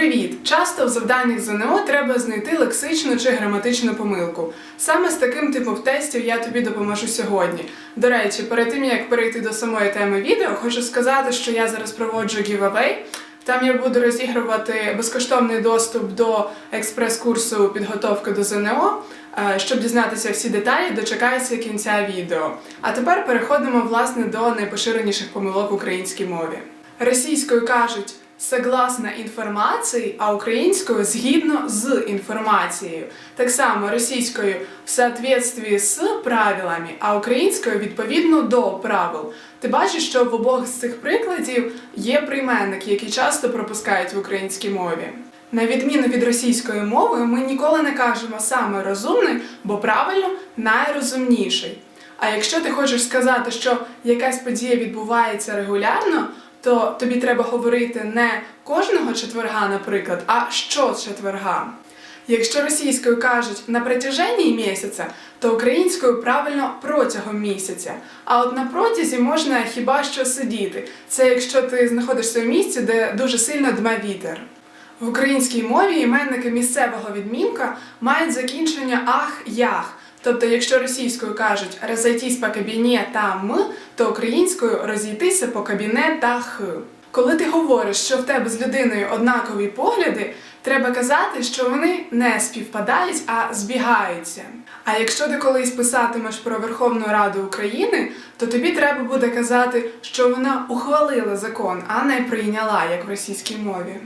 Привіт! Часто в завданнях ЗНО треба знайти лексичну чи граматичну помилку. Саме з таким типом тестів я тобі допоможу сьогодні. До речі, перед тим як перейти до самої теми відео, хочу сказати, що я зараз проводжу giveaway. Там я буду розігрувати безкоштовний доступ до експрес-курсу підготовки до ЗНО. Е, Щоб дізнатися всі деталі, дочекайся кінця відео. А тепер переходимо власне до найпоширеніших помилок в українській мові. Російською кажуть согласно інформації, а українською згідно з інформацією. Так само російською в соответствии з правилами, а українською відповідно до правил. Ти бачиш, що в обох з цих прикладів є прийменники, які часто пропускають в українській мові. На відміну від російської мови, ми ніколи не кажемо саме розумний, бо правильно найрозумніший. А якщо ти хочеш сказати, що якась подія відбувається регулярно, то тобі треба говорити не кожного четверга, наприклад, а що четверга. Якщо російською кажуть на протяженні місяця, то українською правильно протягом місяця. А от на протязі можна хіба що сидіти. Це якщо ти знаходишся в місці, де дуже сильно дме вітер. В українській мові іменники місцевого відмінка мають закінчення ах ях. Тобто, якщо російською кажуть розійтись по кабінетам, то українською розійтися по кабінетах. Коли ти говориш, що в тебе з людиною однакові погляди, треба казати, що вони не співпадають, а збігаються. А якщо ти колись писатимеш про Верховну Раду України, то тобі треба буде казати, що вона ухвалила закон, а не прийняла, як в російській мові.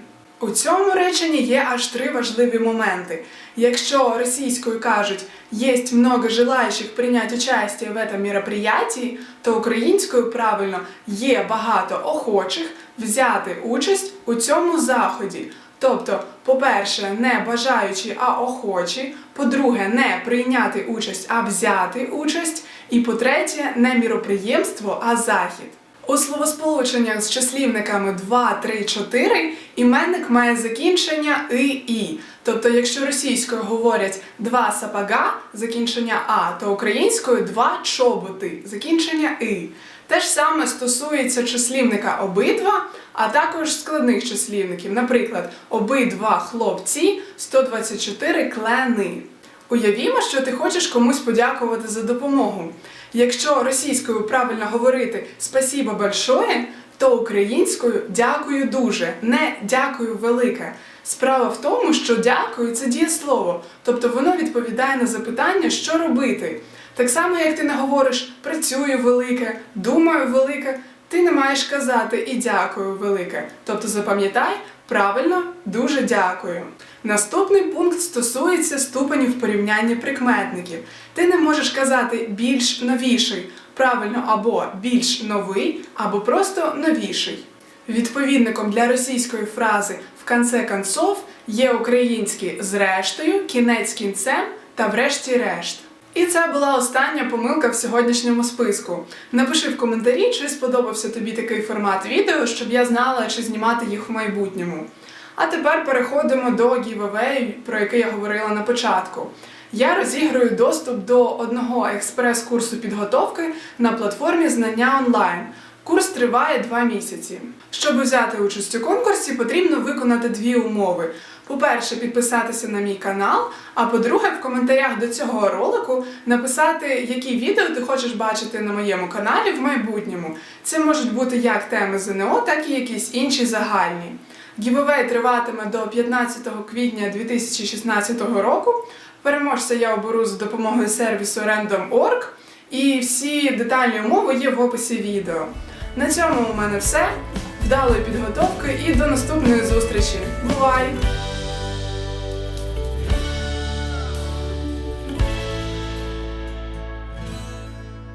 У цьому реченні є аж три важливі моменти. Якщо російською кажуть «Есть много желаючих прийняти участие в этом мероприятии», то українською правильно є багато охочих взяти участь у цьому заході. Тобто, по-перше, не бажаючи, а охочі, по-друге, не прийняти участь, а взяти участь, і по-третє, не міроприємство, а захід. У словосполученнях з числівниками 2, 3, 4 іменник має закінчення и і. Тобто, якщо російською говорять два сапога, закінчення а, то українською два чоботи, закінчення и. Те ж саме стосується числівника обидва, а також складних числівників. Наприклад, обидва хлопці 124 клени. Уявімо, що ти хочеш комусь подякувати за допомогу. Якщо російською правильно говорити спасіба большое, то українською дякую дуже, не дякую велике. Справа в тому, що дякую це дієслово, тобто воно відповідає на запитання, що робити. Так само, як ти не говориш працюю велике, думаю велике, ти не маєш казати і дякую велике. Тобто запам'ятай правильно дуже дякую. Наступний пункт стосується ступенів порівняння прикметників. Ти не можеш казати більш новіший, правильно або більш новий, або просто новіший. Відповідником для російської фрази в конце концов є українські зрештою, кінець кінцем та врешті-решт. І це була остання помилка в сьогоднішньому списку. Напиши в коментарі, чи сподобався тобі такий формат відео, щоб я знала, чи знімати їх в майбутньому. А тепер переходимо до гівевею, про який я говорила на початку. Я розіграю доступ до одного експрес-курсу підготовки на платформі Знання онлайн. Курс триває два місяці. Щоб взяти участь у конкурсі, потрібно виконати дві умови. По-перше, підписатися на мій канал, а по-друге, в коментарях до цього ролику написати, які відео ти хочеш бачити на моєму каналі в майбутньому. Це можуть бути як теми ЗНО, так і якісь інші загальні. Гівевей триватиме до 15 квітня 2016 року. Переможця я оберу за допомогою сервісу Random.org, і всі детальні умови є в описі відео. На цьому у мене все. Вдалої підготовки і до наступної зустрічі. Бувай!